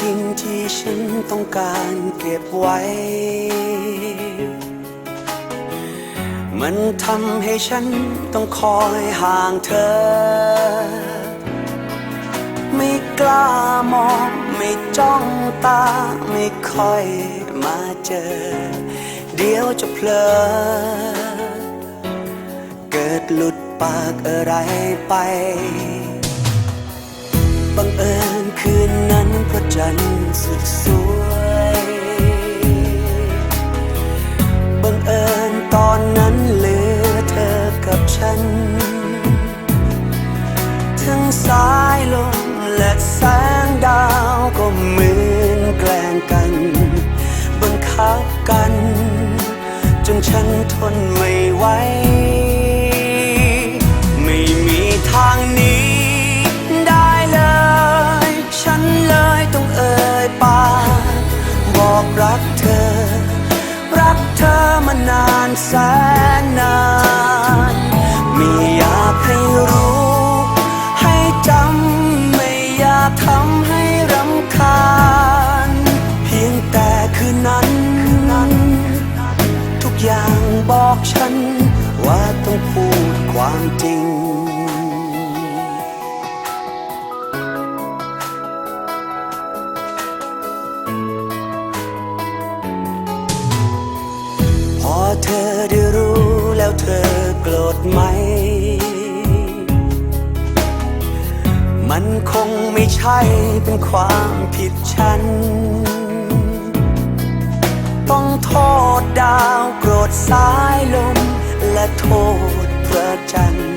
จริงที่ฉันต้องการเก็บไว้ มันทำให้ฉันต้องคอยห่างเธอ ไม่กล้ามอง ไม่จ้องตา ไม่ค่อยมาเจอ เดี๋ยวจะเพลอ เกิดหลุดปากอะไรไป บังเอิญ พระจันทร์สุดสวยบังเอิญตอนนั้นเหลือเธอกับฉัน ทั้งสายลมและแสงดาวก็เหมือนแกล้งกันบังคับกัน จนฉันทนไม่ไหว แสนนานไม่อยากให้รู้ ให้จำไม่อยากทำให้รำคาญ เพียงแต่คืนนั้น ทุกอย่างบอกฉัน ว่าต้องพูดความจริง มันคงไม่ใช่เป็นความผิดฉัน ต้องโทษดาวโกรธสายลม และโทษพระจันทร์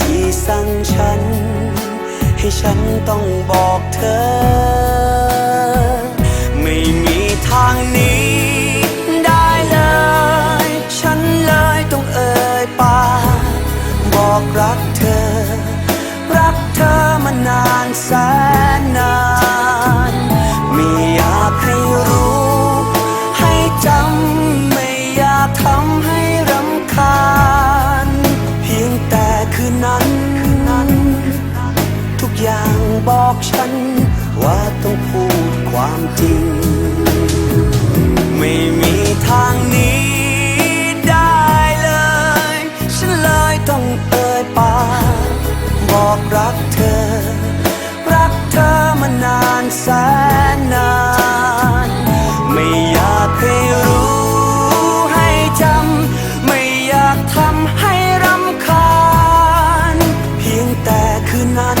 ที่สั่งฉัน ให้ฉันต้องบอกเธอ ไม่มีทางนี้ บอกฉัน ว่าต้องพูดความจริง ไม่มีทางหนี้ได้เลย ฉันเลยต้องเอ่ยปากบอกรักเธอ รักเธอมานานแสนนาน ไม่อยากให้รู้ให้จำไม่อยากทำให้รำคาญ เพียงแต่คืนนั้น